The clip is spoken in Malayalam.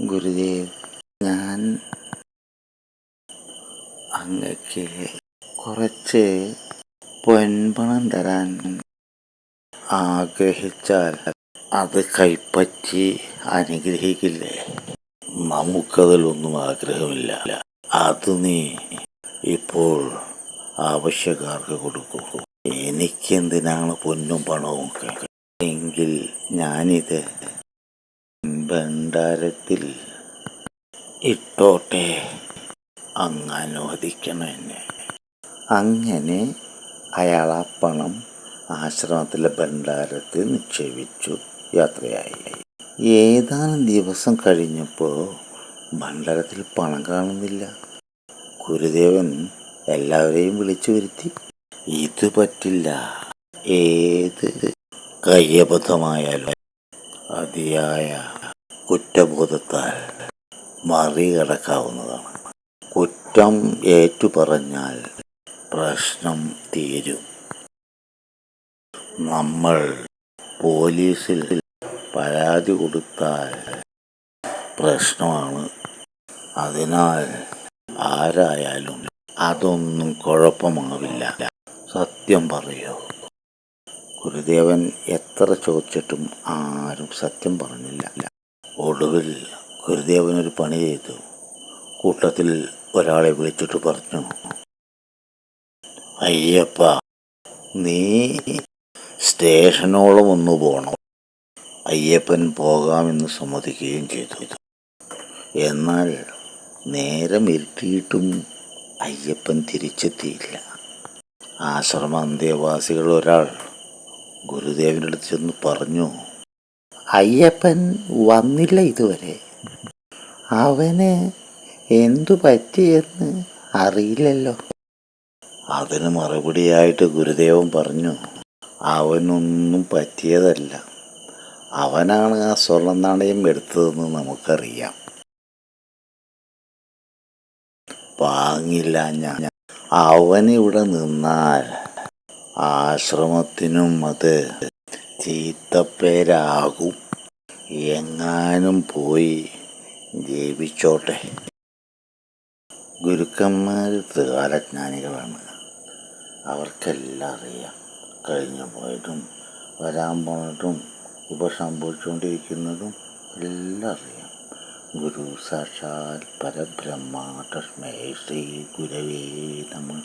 ഗുരുദേവ് ഞാൻ അങ്ങക്ക് കുറച്ച് പൊൻപണം തരാൻ ആഗ്രഹിച്ചാൽ അത് കൈപ്പറ്റി അനുഗ്രഹിക്കില്ലേ? നമുക്കതിലൊന്നും ആഗ്രഹമില്ല. അത് നീ ഇപ്പോൾ ആവശ്യക്കാർക്ക് കൊടുക്കൂ. എനിക്കെന്തിനാണ് പൊന്നും പണവും എങ്കിൽ ഞാനിത് ഭണ്ഡാരത്തിൽ ഇട്ടോട്ടെ. അങ്ങ് അനുവദിക്കണം എന്നെ അങ്ങനെ അയാൾ ആ പണം ആശ്രമത്തിലെ ഭണ്ഡാരത്തിൽ നിക്ഷേപിച്ചു. യാത്രയായി. ഏതാനും ദിവസം കഴിഞ്ഞപ്പോൾ ഭണ്ഡാരത്തിൽ പണം കാണുന്നില്ല. ഗുരുദേവൻ എല്ലാവരെയും വിളിച്ചു വരുത്തി. ഇത് പറ്റില്ല. ഏത് കയ്യബദ്ധമായാലും അതിയായ കുറ്റബോധത്താൽ മറികടക്കാവുന്നതാണ്. കുറ്റം ഏറ്റുപറഞ്ഞാൽ പ്രശ്നം തീരും. നമ്മൾ പോലീസിൽ പരാതി കൊടുത്താൽ പ്രശ്നമാണ്. അതിനാൽ ആരായാലും അതൊന്നും കുഴപ്പമാവില്ല. സത്യം പറയൂ. ഗുരുദേവൻ എത്ര ചോദിച്ചിട്ടും ആരും സത്യം പറഞ്ഞില്ല. ഒടുവിൽ ഗുരുദേവൻ ഒരു പണി ചെയ്തു. കൂട്ടത്തിൽ ഒരാളെ വിളിച്ചിട്ട് പറഞ്ഞു അയ്യപ്പ നീ സ്റ്റേഷനോളം ഒന്ന് പോകണം അയ്യപ്പൻ പോകാമെന്ന് സമ്മതിക്കുകയും ചെയ്തു. എന്നാൽ നേരം ഇരുട്ടിയിട്ടും അയ്യപ്പൻ തിരിച്ചെത്തിയില്ല. ആശ്രമ അന്തേവാസികൾ ഒരാൾ ഗുരുദേവന്റെ അടുത്ത് ചെന്ന് പറഞ്ഞു അയ്യപ്പൻ വന്നില്ല ഇതുവരെ. അവന് എന്തു പറ്റിയെന്ന് അറിയില്ലല്ലോ. അതിന് മറുപടിയായിട്ട് ഗുരുദേവൻ പറഞ്ഞു അവനൊന്നും പറ്റിയതല്ല. അവനാണ് ആ സ്വർണ നാണയം എടുത്തതെന്ന് നമുക്കറിയാം. വാങ്ങില്ല ഞാൻ. അവനിവിടെ നിന്നാൽ ആശ്രമത്തിനും അത് ചീത്തപ്പേരാകും. എങ്ങാനും പോയി ജീവിച്ചോട്ടെ. ഗുരുക്കന്മാർ ത്രികാലജ്ഞാനികളാണ്. അവർക്കെല്ലാം അറിയാം കഴിഞ്ഞു പോയതും വരാൻ പോണതും ഇപ്പോൾ സംഭവിച്ചുകൊണ്ടിരിക്കുന്നതും എല്ലാം അറിയാം ഗുരു സാക്ഷാൽ പരബ്രഹ്മ തസ്മൈ ശ്രീ ഗുരവേ നമ.